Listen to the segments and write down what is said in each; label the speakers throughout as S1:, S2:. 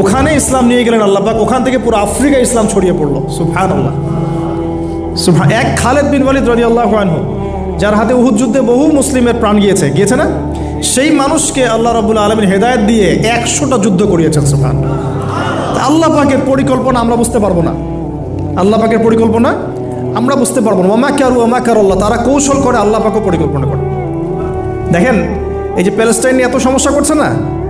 S1: ওখানে ইসলাম নিয়ে গেলেন আল্লাহ পাক, ওখান থেকে পুরো আফ্রিকা ইসলাম ছড়িয়ে পড়ল। সুফান আল্লাহ সুফা এক খালেদ বিন ওয়ালিদ রদি আল্লাহ যার হাতে উহুদ যুদ্ধে বহু মুসলিমের প্রাণ গিয়েছে। গিয়েছে না? সেই মানুষকে আল্লাহ রবুল্লা আলমীর হেদায়ত দিয়ে একশোটা যুদ্ধ করিয়েছেন সুফান আল্লাহ পাকের পরিকল্পনা আমরা বুঝতে পারব না। আল্লাহ পাকের পরিকল্পনা আমরা বুঝতে পারব না। ওমা কারু, ওমা কার আল্লাহ তারা কৌশল করে আল্লাহ পাকও পরিকল্পনা করে। দেখেন, এই যে প্যালেস্টাইন নিয়ে এত সমস্যা করছে না?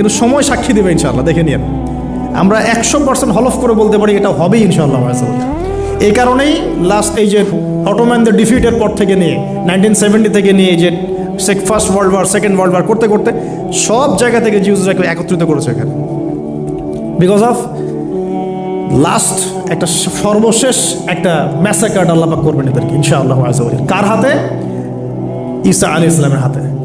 S1: কিন্তু সময় সাক্ষী দেবে ইনশাল্লাহ দেখে নিন আমরা একশো পার্সেন্ট হলফ করে বলতে পারি এটা হবেই ইনশাল্লাহ এই কারণেই লাস্ট এই যে অটোম্যানদের ডিফিটের পর থেকে নিয়ে নাইনটিন সেভেন্টি থেকে নিয়ে যে first world war second world war করতে করতে সব জায়গা থেকে জিউজরাকে একত্রিত করেছে এখানে। বিকজ অফ লাস্ট একটা সর্বশেষ একটা ম্যাসাকার্ড আল্লাপাক করবেন এদেরকে, ইনশাআল্লাহ কার হাতে? ঈসা আলী ইসলামের হাতে।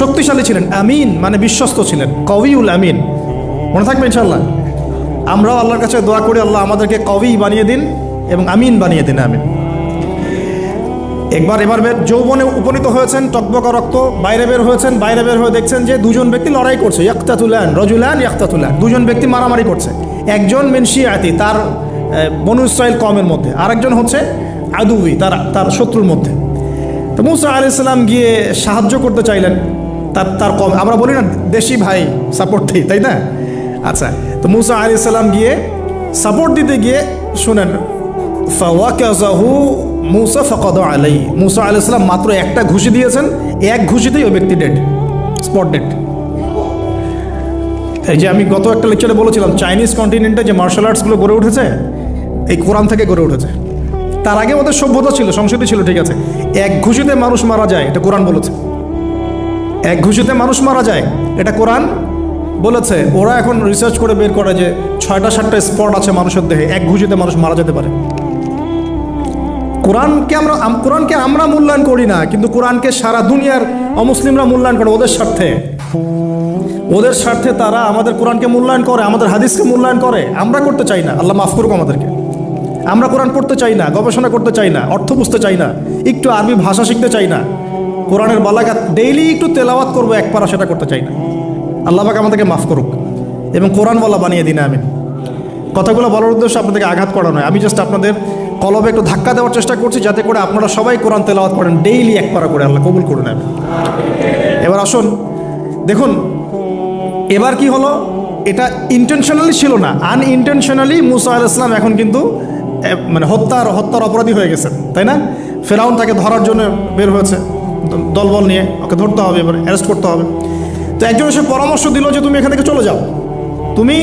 S1: শক্তিশালী ছিলেন, আমিন মানে বিশ্বস্ত ছিলেন, কবিউল আমিন। মনে থাকবে ইনশাল্লাহ আমরাও আল্লাহর কাছে দোয়া করি, আল্লাহ আমাদেরকে কবি বানিয়ে দিন এবং আমিন বানিয়ে দিন, আমিন। একবার এবার যৌবনে উপনীত হয়েছেন, টকবকা রক্ত, বাইরে বের হয়েছেন, বাইরে বের হয়ে দেখছেন যে দুজন ব্যক্তি লড়াই করছে, ইয়াক্তাতুলান, রজুলান ইয়াক্তাতুলান। দুজন ব্যক্তি মারামারি করছে। একজন মেনশিয়াতি তার বনু ইসরায়েল কমের মধ্যে। আরেকজন হচ্ছে আদুবি, তার তার শত্রুর মধ্যে। তো মুসা আলি ইসলাম গিয়ে সাহায্য করতে চাইলেন। তার তার কম। আমরা বলি না, দেশি ভাই সাপোর্ট দিই, তাই না? আচ্ছা তো মুসা আলি ইসলাম গিয়ে সাপোর্ট দিতে গিয়ে শুনেন ফাওয়াকাজাহু মুসা ফকদ আলাই মুসা আলি ইসলাম মাত্র একটা ঘুষি দিয়েছেন, এক ঘুষিতেই ওই ব্যক্তি ডেড স্পট ডেড এই যে আমি গত একটা লেকচারে বলেছিলাম চাইনিজ কন্টিনেন্টে যে মার্শাল আর্টসগুলো গড়ে উঠেছে, এই কোরআন থেকে গড়ে উঠেছে। তার আগে ওদের সভ্যতা ছিল, সংস্কৃতি ছিল, ঠিক আছে। এক ঘুষিতে মানুষ মারা যায়, এটা কোরআন বলেছে। এক ঘুষিতে মানুষ মারা যায়। এটা কোরআন বলেছে। ওরা এখন রিসার্চ করে বের করে যে ছয়টা সাতটা স্পট আছে মানুষের দেহে, এক ঘুষিতে মানুষ মারা যেতে পারে। কোরআনকে আমরা কোরআনকে আমরা মূল্যায়ন করি না, কিন্তু কোরআনকে সারা দুনিয়ার অমুসলিমরা মূল্যায়ন করে ওদের স্বার্থে। ওদের স্বার্থে তারা আমাদের কোরআনকে মূল্যায়ন করে, আমাদের হাদিসকে মূল্যায়ন করে। আমরা করতে চাই না। আল্লাহ মাফ করুক আমাদেরকে। আমরা কোরআন পড়তে চাই না, গবেষণা করতে চাই না, অর্থ বুঝতে চাই না, একটু আরবি ভাষা শিখতে চাই না। কোরআনের বালাগাত ডেইলি একটু তেলাওয়াত করব, এক পারা সেটা করতে চাই না। আল্লাহ পাক আমাদেরকে মাফ করুক এবং কোরআন বলা বানিয়ে দিন আমি কথাগুলো বলার উদ্দেশ্য আপনাদেরকে আঘাত করা নয়। আমি জাস্ট আপনাদের কলবে একটু ধাক্কা দেওয়ার চেষ্টা করছি যাতে করে আপনারা সবাই কোরআন তেলাওয়াত করেন ডেইলি এক পারা করে। আল্লাহ কবুল করে নেবেন এবার আসুন, দেখুন, এবার কি হলো? এটা ইন্টেনশনালি ছিল না। আনইনটেনশনালি মুসা আল এখন কিন্তু মানে হত্যার হত্যার অপরাধী হয়ে গেছেন, তাই না? ফেরাউন তাকে ধরার জন্য বের হয়েছে। দলবল নিয়ে ওকে ধরতে হবে, এবার অ্যারেস্ট করতে হবে। তো একজন এসে পরামর্শ দিল যে, তুমি এখান থেকে চলে যাও। তুমি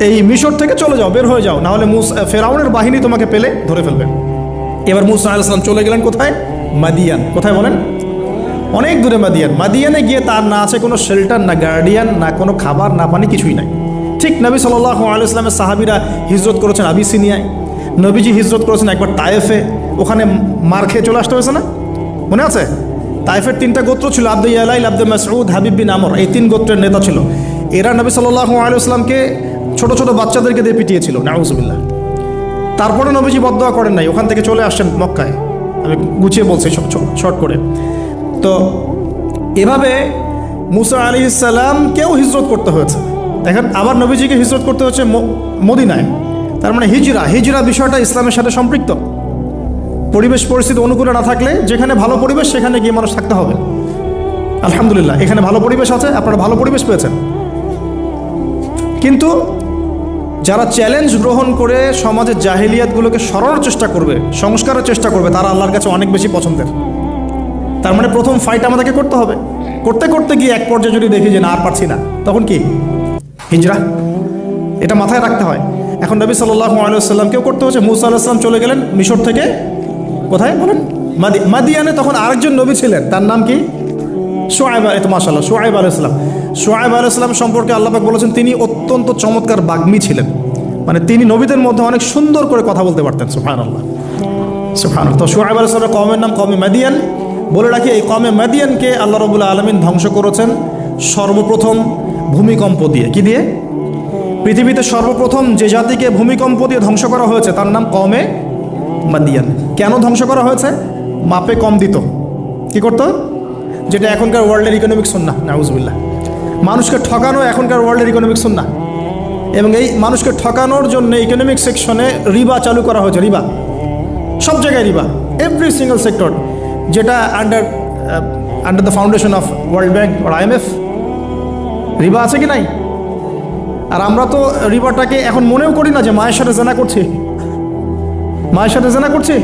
S1: এই মিশর থেকে চলে যাও, বের হয়ে যাও। নাহলে মুস ফেরাউনের বাহিনী তোমাকে পেলে ধরে ফেলবে। এবার মুসা আলাইসলাম চলে গেলেন কোথায়? মাদিয়ান। কোথায় বলেন? অনেক দূরে মাদিয়ান। মাদিয়ানে গিয়ে তার না আছে কোনো শেল্টার না গার্ডিয়ান না কোনো খাবার, না পানি, কিছুই নাই। ঠিক নবী সাল্লাহ আলাইসলামের সাহাবিরা হিজরত করেছেন আবিসিনিয়ায়। নবীজি হিজরত করেছেন একবার তায়েফে। ওখানে মার খেয়ে চলে আসতে হয়েছে না? মনে আছে? তাইফের তিনটা গোত্র ছিল আব্দুল আলাইল আব্দুল মাসউদ, হাবিব বিন আমর। এই তিন গোত্রের নেতা ছিল। এরা নবী সাল্লাহ আলাইসলামকে ছোট ছোট বাচ্চাদেরকে দিয়ে পিটিয়েছিল। নাউজুবিল্লাহ। তারপরে নবীজি বদয়া করেন নাই। ওখান থেকে চলে আসছেন মক্কায়। আমি গুছিয়ে বলছি সব শর্ট করে। তো এভাবে মুসা আলী ইসাল্লামকেও হিজরত করতে হয়েছে। দেখেন, আবার নবীজিকে হিজরত করতে হচ্ছে ম- মদিনায়। তার মানে হিজরা। হিজরা বিষয়টা ইসলামের সাথে সম্পৃক্ত। পরিবেশ পরিস্থিতি অনুকূলে না থাকলে যেখানে ভালো পরিবেশ, সেখানে গিয়ে মানুষ থাকতে হবে। আলহামদুলিল্লাহ, এখানে ভালো পরিবেশ আছে, আপনারা ভালো পরিবেশ পেয়েছেন। কিন্তু যারা চ্যালেঞ্জ গ্রহণ করে সমাজের জাহিলিয়াতগুলোকে সরানোর চেষ্টা করবে, সংস্কারের চেষ্টা করবে, তারা আল্লাহর কাছে অনেক বেশি পছন্দের। তার মানে প্রথম ফাইট আমাদেরকে করতে হবে। করতে করতে গিয়ে এক পর্যায়ে যদি দেখি যে না, আর পারছি না, তখন কি? হিজরা। এটা মাথায় রাখতে হয়। এখন নবী সাল্লাহ আলাইসাল্লামকেও করতে হচ্ছে মুসা আলাহিসাম চলে গেলেন মিশর থেকে। কোথায় বলেন? মাদি, মাদিয়ানে তখন আরেকজন নবী ছিলেন। তার নাম কি? সোয়াইব এত মাসাল্লাহ সোয়াইব আলাইসলাম সোয়াইব আল ইসলাম সম্পর্কে আল্লাপাক বলেছেন, তিনি অত্যন্ত চমৎকার বাগ্মী ছিলেন। মানে তিনি নবীদের মধ্যে অনেক সুন্দর করে কথা বলতে পারতেন সুফান আল্লাহ সুফান তো সোয়াইব আলাইসলামের কমের নাম কমে মাদিয়ান। বলে রাখি, এই কমে মাদিয়ানকে আল্লাহ রবুল্লা আলমিন ধ্বংস করেছেন সর্বপ্রথম ভূমিকম্প দিয়ে। কি দিয়ে? পৃথিবীতে সর্বপ্রথম যে জাতিকে ভূমিকম্প দিয়ে ধ্বংস করা হয়েছে, তার নাম কমে মাদিয়ান কেন ধ্বংস করা হয়েছে? মাপে কম দিত। কি করতো? যেটা এখনকার ওয়ার্ল্ডের ইকোনমিক সুন্না নাউজবিল্লা মানুষকে ঠকানো এখনকার ওয়ার্ল্ডের ইকোনমিক সুন্না এবং এই মানুষকে ঠকানোর জন্য ইকোনমিক সেকশনে রিবা চালু করা হয়েছে, রিবা। সব জায়গায় রিবা। এভরি সিঙ্গেল সেক্টর যেটা under under the foundation of world bank IMF রিবা আছে কি নাই? আর আমরা তো রিবাটাকে এখন মনেও করি না যে মায়ের সাথে জেনা করছি। মায়ের সাথে জেনা করছি?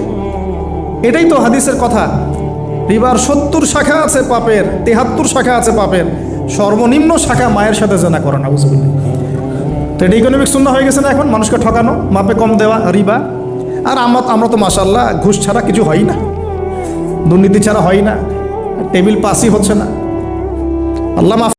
S1: এটাই তো হাদিসের কথা। রিবার সত্তর শাখা আছে পাপের, তেহাত্তর শাখা আছে পাপের। সর্বনিম্ন শাখা মায়ের সাথে জেনা করা না বুঝবেন তো এটা ইকোনমিক শূন্য হয়ে গেছে না এখন? মানুষকে ঠকানো, মাপে কম দেওয়া, রিবা। আর আমরা আমরা তো মাসাল্লাহ ঘুষ ছাড়া কিছু হয় না। দুর্নীতি ছাড়া হয় না। টেবিল পাসই হচ্ছে না। আল্লাহ